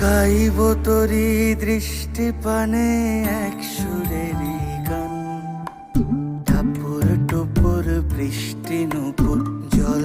গাইব তরি দৃষ্টি পানে এক সুরেরই গান। ঠাপুর টুপুর বৃষ্টি নুপুর জল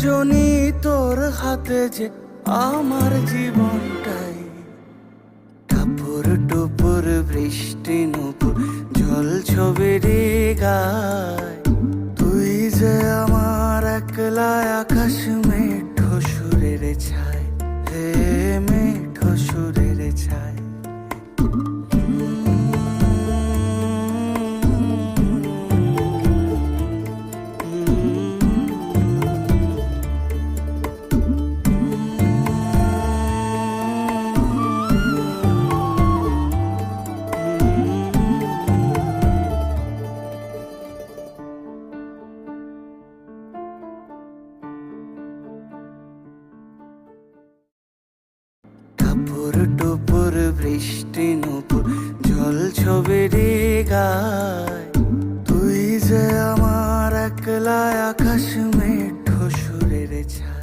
সজনী তোর হাতে যে আমার জীবনটাই। টাপুর টুপুর, বৃষ্টি নুপুর জল ছবির গায়। তুই যে আমার একলা আকাশ মেঠো সুরের ছায়, হে মেঠো সুরের ছায়। কাপুর টুপুর, বৃষ্টি নুপুর, জল ছবি রে গায়। তুই যে আমার একলা আকাশ মেঠো সুরের ছায়।